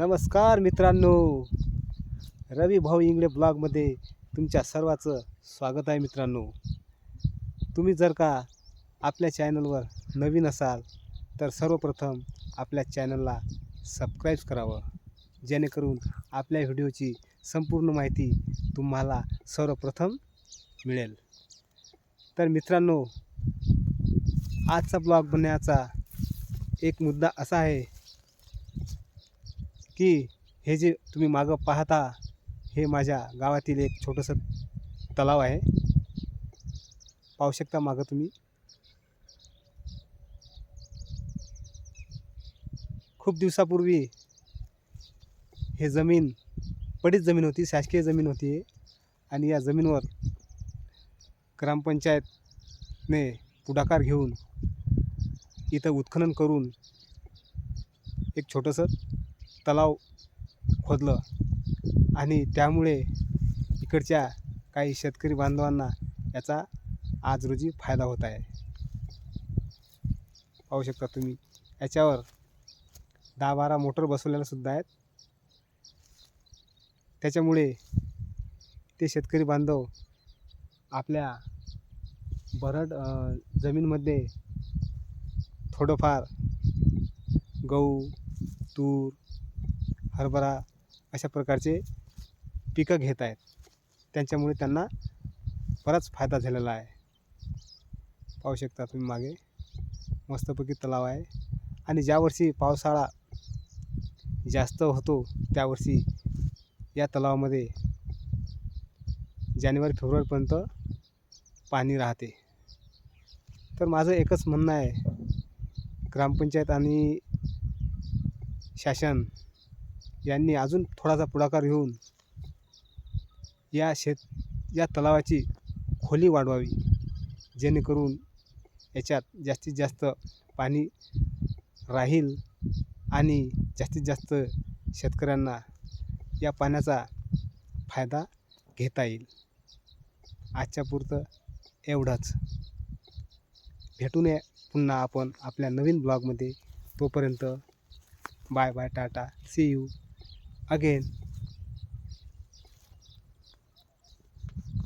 नमस्कार मित्रांनो. रवी भाऊ इंगळे ब्लॉगमध्ये तुमच्या सर्वाचं स्वागत आहे मित्रांनो. तुम्ही जर का आपल्या चॅनलवर नवीन असाल तर सर्वप्रथम आपल्या चॅनलला सबस्क्राईब करावं. जेणेकरून आपल्या व्हिडिओची संपूर्ण माहिती तुम्हाला सर्वप्रथम मिळेल. तर मित्रांनो आजचा ब्लॉग बनण्याचा एक मुद्दा असा आहे की हे जे तुम्ही मागं पाहता हे माझ्या गावातील एक छोटंसं तलाव आहे. पाहू शकता मागं तुम्ही. खूप दिवसापूर्वी हे जमीन पडीत जमीन होती शासकीय जमीन होती. आणि या जमीनवर ग्रामपंचायतने पुढाकार घेऊन इथं उत्खनन करून एक छोटंसं तलाव खोदलं आणि त्यामुळे इकडच्या काही शेतकरी बांधवांना याचा आज रोजी फायदा होत आहे. पाहू शकता तुम्ही याच्यावर दहा बारा मोटर बसवलेल्या सुद्धा आहेत. त्याच्यामुळे ते शेतकरी बांधव आपल्या बरड जमीनमध्ये थोडंफार गहू तूर हरभरा अशा प्रकारचे पिकं घेत आहेत. त्यांच्यामुळे त्यांना बराच फायदा झालेला आहे. पाहू शकता तुम्ही मागे. मस्तपैकी तलाव आहे. आणि ज्यावर्षी पावसाळा जास्त होतो त्यावर्षी या तलावामध्ये जानेवारी फेब्रुवारीपर्यंत पाणी राहते. तर माझं एकच म्हणणं आहे. ग्रामपंचायत आणि शासन यांनी अजून थोडासा पुढाकार घेऊन या शेत या तलावाची खोली वाढवावी जेणेकरून याच्यात जास्तीत जास्त पाणी राहील आणि जास्तीत जास्त शेतकऱ्यांना या पाण्याचा फायदा घेता येईल. आजच्या पुरतं एवढंच. भेटून या पुन्हा आपण आपल्या नवीन ब्लॉगमध्ये. तोपर्यंत bye bye tata. See you again.